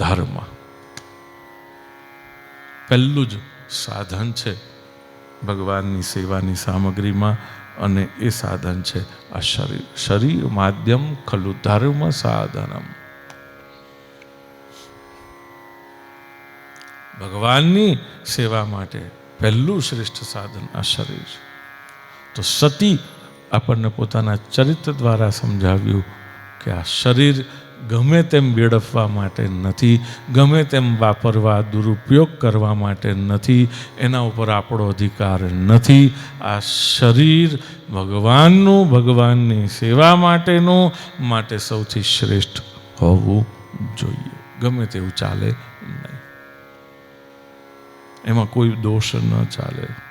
ધર્મ. પહેલું જ સાધન છે ભગવાનની સેવાની સામગ્રીમાં અને એ સાધન છે આ શરીર. શરીર માધ્યમ ખલું ધર્મ સાધનમ. ભગવાનની સેવા માટે પહેલું શ્રેષ્ઠ સાધન આ શરીર. છે તો સતી આપણને પોતાના ચરિત્ર દ્વારા સમજાવ્યું કે આ શરીર ગમે તેમ વેડફવા માટે નથી, ગમે તેમ વાપરવા દુરુપયોગ કરવા માટે નથી, એના ઉપર આપણો અધિકાર નથી. આ શરીર ભગવાનનું, ભગવાનની સેવા માટેનું, માટે સૌથી શ્રેષ્ઠ હોવું જોઈએ. ગમે તેવું ચાલે નહીં. એમાં કોઈ દોષ ન ચાલે.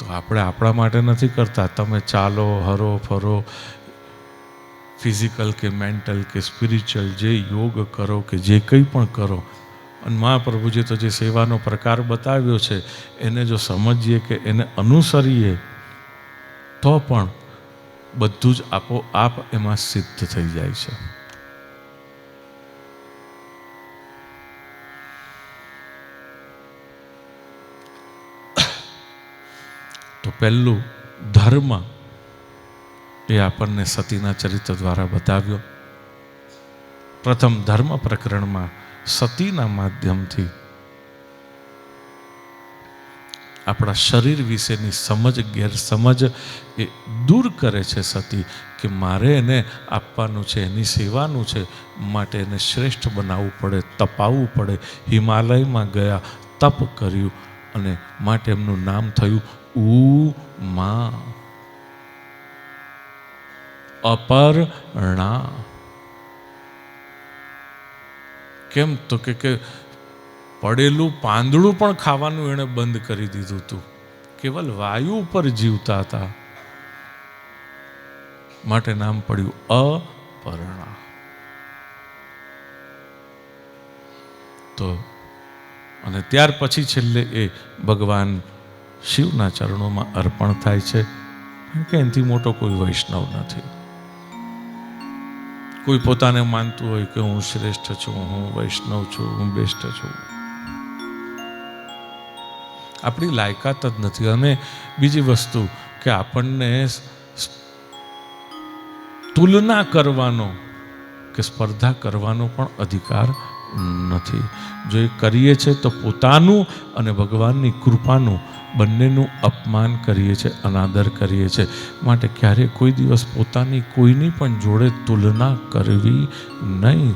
તો આપણે આપણા માટે નથી કરતા. તમે ચાલો, હરો, ફરો ફિઝિકલ કે મેન્ટલ કે સ્પિરિચ્યુઅલ જે યોગ કરો કે જે કંઈ પણ કરો. અને મહાપ્રભુજી તો જે સેવાનો પ્રકાર બતાવ્યો છે, એને જો સમજીએ કે એને અનુસરીએ, તો પણ બધું જ આપોઆપ એમાં સિદ્ધ થઈ જાય છે. તો પહેલું ધર્મ એ આપણને સતીના ચરિત્ર દ્વારા બતાવ્યો. પ્રથમ ધર્મ પ્રકરણમાં સતીના માધ્યમથી આપણા શરીર વિશેની સમજ, ગેરસમજ એ દૂર કરે છે સતી કે મારે એને આપવાનું છે, એની સેવાનું છે માટે એને શ્રેષ્ઠ બનાવવું પડે, તપાવવું પડે. હિમાલયમાં ગયા, તપ કર્યું અને માટે એમનું નામ થયું ઉમા. અપર્ણા. કેમ તો કે કે પડેલું પાંદડું પણ ખાવાનું એણે બંધ કરી દીધું હતું કેવલ વાયુ ઉપર જીવતા હતા. માટે નામ પડ્યું અપર્ણા. તો અને ત્યાર પછી છેલ્લે એ ભગવાન શિવના ચરણોમાં અર્પણ થાય છે. કે એનાથી મોટો કોઈ વૈષ્ણવ નથી. કોઈ પોતાને માનતું હોય કે હું શ્રેષ્ઠ છું, હું વૈષ્ણવ છું, હું બેસ્ટ છું. આપણી લાયકાત જ નથી. અને બીજી વસ્તુ કે આપણને તુલના કરવાનો કે સ્પર્ધા કરવાનો પણ અધિકાર નથી. જો એ કરીએ છીએ તો પોતાનું અને ભગવાનની કૃપાનું બંનેનું અપમાન કરીએ છીએ અનાદર કરીએ છીએ માટે ક્યારે કોઈ દિવસ પોતાની કોઈની પણ જોડે તુલના કરવી નહીં,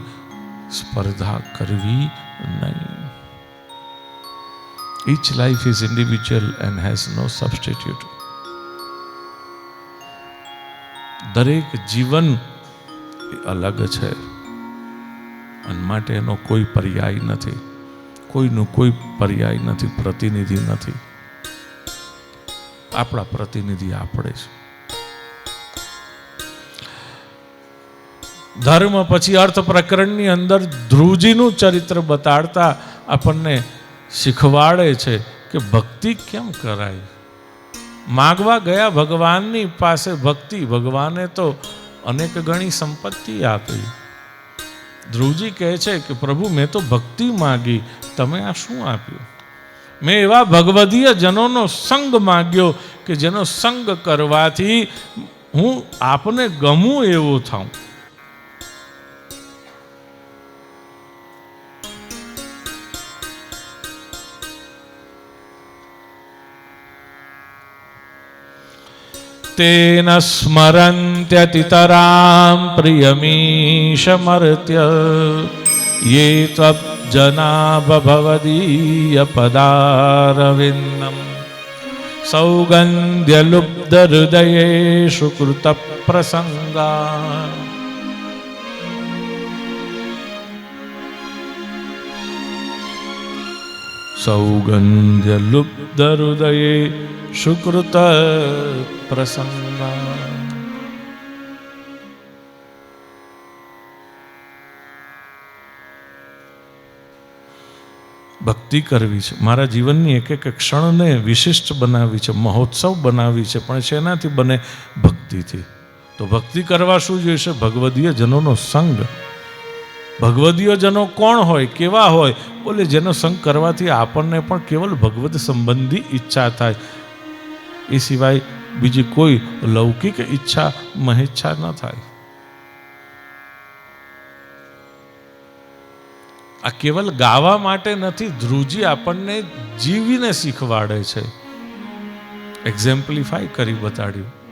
સ્પર્ધા કરવી નહીં. Each life is individual and has no substitute. દરેક જીવન અલગ છે. અને માટે એનો કોઈ પર્યાય નથી. કોઈનું કોઈ પર્યાય નથી, પ્રતિનિધિ નથી. આપણા પ્રતિનિધિ આપણે છે. ધર્મ પછી અર્થ પ્રકરણની અંદર ધ્રુવજીનું ચરિત્ર બતાડતા આપણને શીખવાડે છે કે ભક્તિ કેમ કરાય? માગવા ગયા ભગવાનની પાસે ભક્તિ, ભગવાને તો અનેક ગણી સંપત્તિ આપી. ધ્રુવજી કહે છે કે, પ્રભુ, મેં તો ભક્તિ માગી, તમે આ શું આપ્યું? મેં એવા ભગવદીય જનોનો સંગ માગ્યો કે, જેનો સંગ કરવાથી હું આપને ગમું એવો થાઉં. तेन स्मरन्त्यतितरां प्रियमीशमर्त्य ये त्वब्जना बभवदीयपदारविन्दम् सौगन्ध्यलुब्धहृदयेषु कृतप्रसङ्गा सौगन्ध्यलुब्धहृदये સુકૃત પ્રસંગ ભક્તિ કરવી છે મારા જીવનની એક એક ક્ષણને વિશિષ્ટ બનાવવી છે મહોત્સવ બનાવવી છે પણ શેનાથી બને ભક્તિથી તો ભક્તિ કરવા શું જોઈશે ભગવદીય જનોનો સંગ ભગવદીય જનો કોણ હોય, કેવા હોય? બોલે, જેનો સંગ કરવાથી આપણને પણ કેવલ ભગવદ સંબંધી ઈચ્છા થાય. એ સિવાય બીજી કોઈ લૌકિક ઈચ્છા મહેચ્છા ન થાય. આ કેવલ ગાવા માટે નથી ધ્રુજી આપણને જીવીને શીખવાડે છે. એક્ઝેમ્પલિફાય કરી બતાડ્યું.